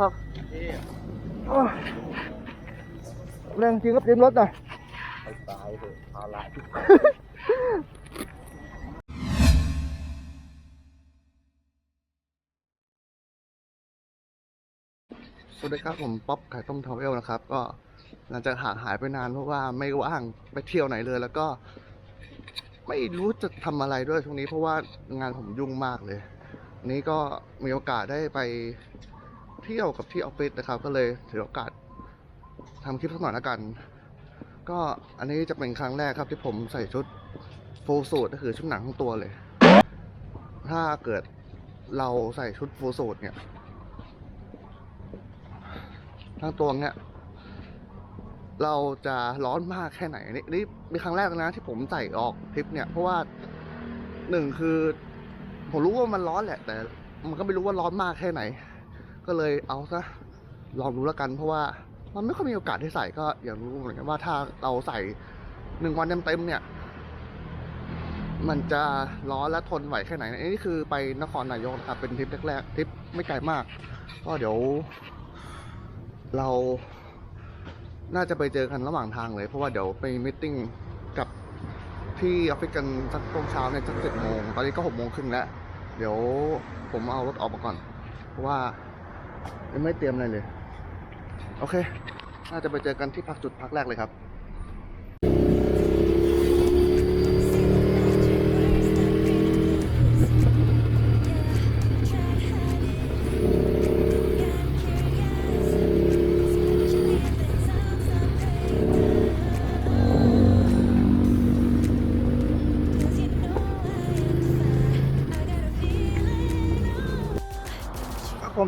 ครับโอ้ยแรงจริงครับเต็มรถหน่อยไปตายเถอะภาระที่สวัสดีครับผมป๊อปไข่ต้มทาวเวลนะครับ ก็หลังจากห่างหายไปนานเพราะว่าไม่ว่างไปเที่ยวไหนเลย แล้วก็ไม่รู้จะทำอะไรด้วยช่วงนี้เพราะว่างานผมยุ่งมากเลยวั นี้ก็มีโอกาสได้ไปเที่ยวกับที่ออฟฟิศนะครับ ก็เลยถือโอกาสทำคลิปสักหน่อยละกัน ก็อันนี้จะเป็นครั้งแรกครับที่ผมใส่ชุดฟูลสูทก็คือชุดหนังทั้งตัวเลย ถ้าเกิดเราใส่ชุดฟูลสูทเนี่ย ทั้งตัวเนี้ยเราจะร้อนมากแค่ไหนนี่นี่เป็นครั้งแรกนะที่ผมใส่ออกทริปเนี่ย เพราะว่าหนึ่งคือ ผมรู้ว่ามันร้อนแหละ แต่มันก็ไม่รู้ว่าร้อนมากแค่ไหน ก็เลยเอาซะลองดูแล้วกัน เพราะว่ามันไม่ค่อยมีโอกาสได้ใส่ก็อยากรู้เหมือนกันว่าถ้าเราใส่หนึ่งวันเต็มๆเนี่ย มันจะร้อนและทนไหวแค่ไหนอันนี้คือไปนครนายกนะครับเป็นทริปแรกๆทริปไม่ไกลมาก ก็เดี๋ยว เราน่าจะไปเจอกันระหว่างทางเลย เพราะว่าเดี๋ยวไปมิทติ้งกับที่ออฟฟิศกันสักตรงเช้าเนี่ยสักเจ็ดโมงตอนนี้ก็หกโมงครึ่งแล้ว เดี๋ยวผมเอารถออกมาก่อน เพราะว่ายังไม่เตรียมอะไรเลย โอเค น่าจะไปเจอกันที่พักจุดพักแรกเลยครับ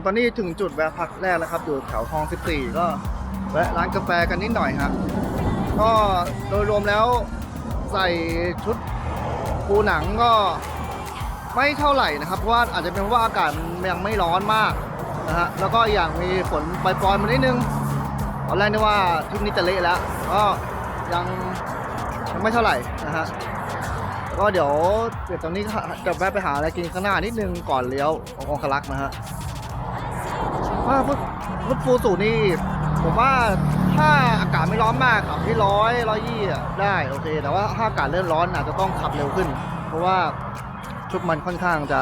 ตอนนี้ถึงจุดแวะพักแรกแล้วครับ อยู่แถวคลอง 14 ก็แวะร้านกาแฟกันนิดหน่อยครับก็โดยรวมแล้วใส่ชุดปูหนังก็ไม่เท่าไหร่นะครับ เพราะว่าอาจจะเป็นเพราะว่าอากาศมันยังไม่ร้อนมากนะฮะแล้วก็อีกอย่างมีฝนปล่อยๆมานิดนึงตอนแรกนึกว่าทริปนี้จะเละแล้วก็ยังยังไม่เท่าไหร่นะฮะก็เดี๋ยวเดี๋ยวตอนนี้จะแวะไปหาอะไรกินข้างหน้านิดนึงก่อนเลี้ยวขององคลักษ์นะฮะ ว่าฟุตฟุตฟูสูนี่ ผมว่าถ้าอากาศไม่ร้อนมากขับที่ร้อยร้อยยี่ได้โอเค แต่ว่าถ้าอากาศเริ่มร้อนอาจจะต้องขับเร็วขึ้น เพราะว่าชุดมันค่อนข้างจะ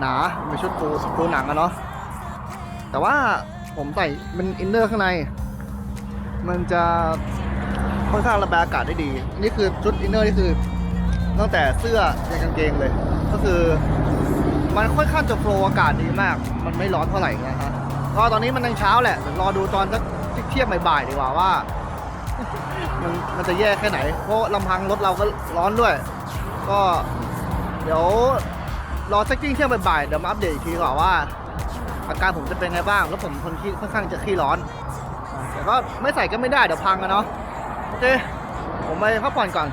หนาเป็นชุดปูปูหนังอะเนาะแต่ว่าผมใส่เป็นอินเนอร์ข้างใน มันจะค่อนข้างระบายอากาศได้ดี นี่คือชุดอินเนอร์นี่คือตั้งแต่เสื้อยันกางเกงเลย ก็คือ มันค่อนข้างจะโฟลว์อากาศดีมาก มันไม่ร้อนเท่าไหร่นะฮะ ก็ตอนนี้มันยังเช้าแหละเดี๋ยวรอดูตอนสักเที่ยงบ่ายๆดีกว่าว่า มันมันจะแย่แค่ไหน เพราะลำพังรถเราก็ร้อนด้วย ก็เดี๋ยวรอสักกิ้งเที่ยงบ่ายๆเดี๋ยวมาอัปเดตอีกทีก่อนว่าอาการผมจะเป็นไงบ้าง แล้วผมคนที่ค่อนข้างจะขี้ร้อน แต่ก็ไม่ใส่ก็ไม่ได้เดี๋ยวพังกันเนาะ โอเค ผมไปพักผ่อนก่อน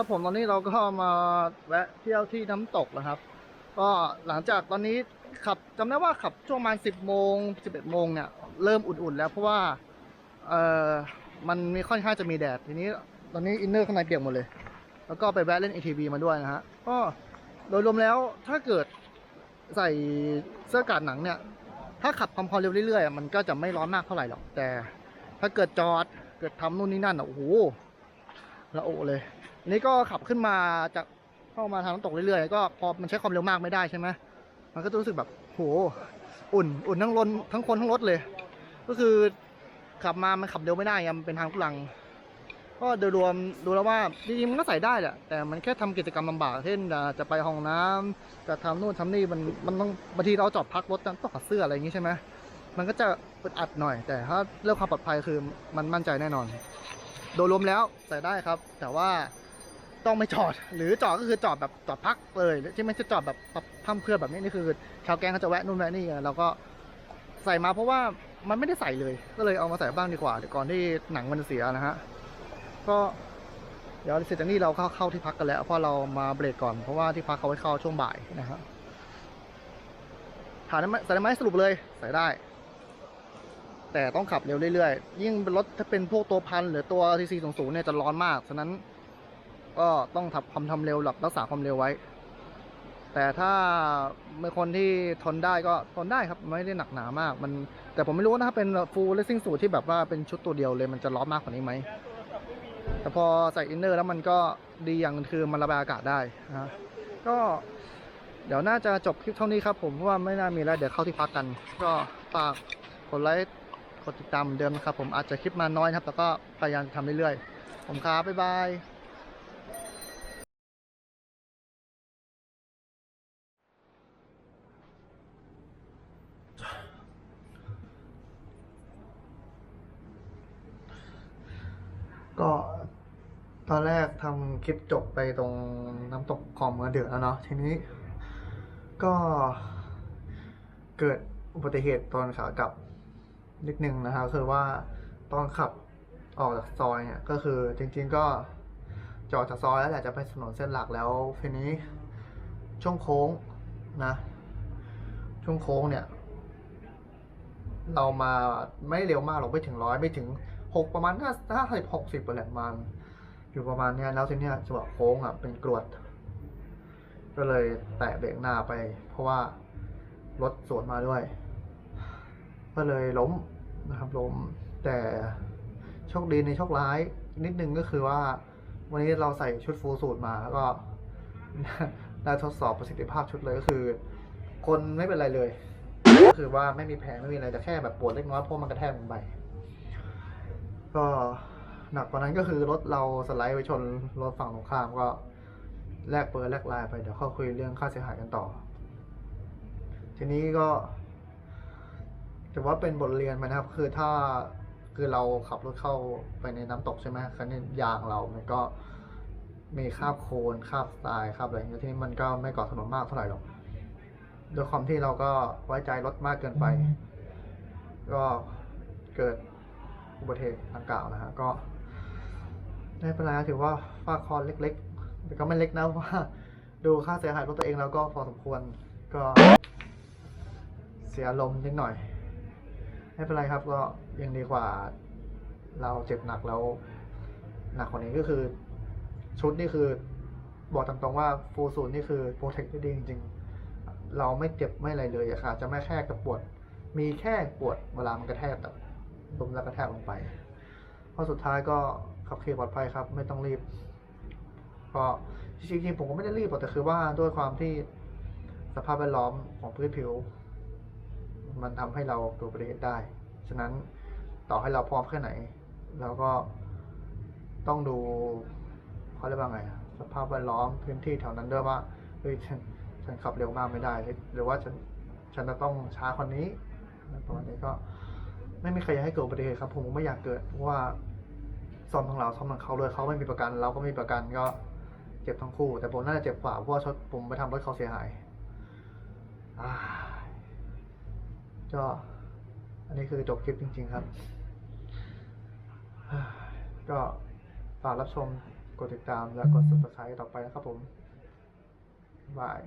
ครับผมตอนนี้เราก็มาแวะเที่ยวที่น้ำตกแล้วครับ ก็หลังจากตอนนี้ขับจำได้ว่าขับช่วงประมาณสิบโมงสิบเอ็ดโมงเนี่ยเริ่มอุ่นๆแล้วเพราะว่าเออมันมีค่อนข้างจะมีแดดทีนี้ตอนนี้อินเนอร์ข้างในเปียกหมดเลย แล้วก็ไปแวะเล่น ATV มาด้วยนะฮะก็โดยรวมแล้วถ้าเกิดใส่เสื้อกันหนังเนี่ย ถ้าขับความความเร็วเรื่อยๆมันก็จะไม่ร้อนมากเท่าไหร่หรอกแต่ ถ้าเกิดจอดเกิดทำนู่นนี่นั่นอะโอ้โหละโอเลย นนี้ก็ขับขึ้นมาจากเข้ามาทางน้ำตกเรื่อยๆก็พอมันใช้ความเร็วมากไม่ได้ใช่ไหมมันก็จะรู้สึกแบบโหอุ่นอุ่นทั้งรถทั้งคนทั้งรถเลย ก็คือขับมามันขับเร็วไม่ได้ไงมันเป็นทางลูกลัง ก็โดยรวมดูแล้วว่าจริงๆมันก็ใส่ได้แหละแต่มันแค่ทำกิจกรรมลำบากเช่นจะไปห้องน้ำจะทำนู่นทำนี่มันมันต้องบางทีเราจอดพักรถต้องถอดเสื้ออะไรอย่างงี้ใช่ไหมมันก็จะอึดอัดหน่อย แต่ถ้าเรื่องความปลอดภัยคือมันมั่นใจแน่นอน โดยรวมแล้วใส่ได้ครับ แต่ว่า ต้องไม่จอด หรือจอดก็คือจอดแบบจอดพักเลยที่ไม่ใช่จอดแบบพั่มเพื่อแบบนี้นี่คือชาวแก๊งเขาจะแวะนู่นแวะนี่เราก็ใส่มาเพราะว่ามันไม่ได้ใส่เลย ก็เลยเอามาใส่บ้างดีกว่าเดี๋ยวก่อนที่หนังมันจะเสียนะฮะก็เดี๋ยวเสร็จจากนี้เราเข้าเข้าที่พักกันแล้วเพราะเรามาเบรกก่อนเพราะว่าที่พักเขาไว้เข้าช่วงบ่ายนะฮะถามได้ไหมใส่ได้ไหมสรุปเลยใส่ได้ แต่ต้องขับเร็วเรื่อยๆ ยิ่งรถถ้าเป็นพวกตัวพันหรือตัวทีซีสูงๆเนี่ยจะร้อนมากฉะนั้น ก็ต้องทำความทำเร็วหลับรักษาความเร็วไว้ แต่ถ้าเป็นคนที่ทนได้ก็ทนได้ครับไม่ได้หนักหนามาก มันแต่ผมไม่รู้ว่าถ้าเป็นฟูลเลสซิ่งสูทที่แบบว่าเป็นชุดตัวเดียวเลยมันจะร้อนมากกว่านี้ไหมแต่พอใส่อินเนอร์แล้วมันก็ดีอย่างคือมันระบายอากาศได้นะก็เดี๋ยวน่าจะจบคลิปเท่านี้ครับผมเพราะว่าไม่น่ามีแล้วเดี๋ยวเข้าที่พักกัน ก็ฝากกดไลค์กดติดตามเหมือนเดิมนะครับผมอาจจะคลิปมาน้อยนะครับแต่ก็พยายามทำเรื่อยๆผมครับบ๊ายบาย ก็ ตอนแรกทำคลิปจบไปตรงน้ำตกคลองเมืองเดือดแล้วเนาะทีนี้ ก็เกิดอุบัติเหตุตอนขากลับนิดนึงนะครับคือว่าตอนขับออกจากซอยเนี่ยก็คือจริงๆก็จออกจากซอยแล้วแหละจะไปถนนเส้นหลักแล้วทีนี้ช่วงโค้งนะ ช่วงโค้งเนี่ย เรามาไม่เร็วมากหรอกไม่ถึงร้อยไม่ถึงหกประมาณห้าห้าสิบหกสิบแหละมัน อยู่ประมาณเนี้ยแล้วทีเนี้ยจังหวะโค้งอะเป็นกรวด ก็เลยแตะเบรกหน้าไป เพราะว่ารถสวนมาด้วย ก็เลยล้มนะครับล้มแต่โชคดีในโชคร้ายนิดนึงก็คือว่า วันนี้เราใส่ชุดฟูลสูตรมาแล้วก็ได้ทดสอบประสิทธิภาพชุดเลยก็คือ คนไม่เป็นไรเลย ก็คือว่าไม่มีแผลไม่มีอะไรแต่แค่แบบปวดเล็กน้อยเพราะมันกระแทกลงไปก็ หนักกว่านั้นก็คือรถเราสไลด์ไปชนรถฝั่งตรงข้ามก็แลกเปิดแลกไลน์ไปเดี๋ยวเข้าคุยเรื่องค่าเสียหายกันต่อ ทีนี้ก็ถือว่าเป็นบทเรียนไหมนะครับ คือถ้าคือเราขับรถเข้าไปในน้ำตกใช่ไหมครั้นี้ยางเรา มันก็มีคราบโคลนคราบทรายคราบอะไรอย่างเงี้ยที่นี่มันก็ไม่ก่อถนนมากเท่าไหร่หรอกด้วยความที่เราก็ไว้ใจรถมากเกินไป ก็เกิดอุบัติเหตุดังกล่าวนะฮะก็ ไม่เป็นไรถือว่าฟาคอนเล็กๆ แต่ก็ไม่เล็กนะเพราะว่าดูค่าเสียหายรถตัวเองแล้วก็พอสมควรก็เสียลมณ์นิดหน่อย ไม่เป็นไรครับก็ยังดีกว่าเราเจ็บหนักแล้วหนักกว่านี้ก็คือ ชุดนี่คือ บอกตามตรงว่าฟูลซูนนี่คือโปรเทคได้ดีจริงๆ เราไม่เจ็บไม่อะไรเลยอะค่ะ จะไม่แค่กระปวด มีแค่ปวดเวลามันกระแทกแบบลมแล้วกระแทกลงไปเพราะสุดท้ายก็ ขับขี่ปลอดภัยครับ ไม่ต้องรีบก็จริงๆผมก็ไม่ได้รีบหรอกแต่คือว่าด้วยความที่สภาพแวดล้อมของพื้นผิว มันทำให้เราเกิดอุบัติเหตุได้ ฉะนั้นต่อให้เราพร้อมแค่ไหนเราก็ต้องดูเขาเรียกว่าไง สภาพแวดล้อมพื้นที่แถวนั้นด้วยว่าเฮ้ยฉันฉันขับเร็วมากไม่ได้ หรือว่าฉันฉันจะต้องช้าคนนี้ตอนนี้ก็ ไม่มีใครอยากให้เกิดอุบัติเหตุครับ ผมไม่อยากเกิดเพราะว่า ซ่อมของเราซ่อมของเขาเลยเขาไม่มีประกันเราก็ไม่มีประกันก็เจ็บทั้งคู่ แต่ผมน่าจะเจ็บกว่าเพราะว่าชดผมไปทำรถเขาเสียหายก็อันนี้คือจบคลิปจริง ๆ ครับ ก็ฝากรับชม กดติดตามและกด subscribe ต่อไปนะครับผมบาย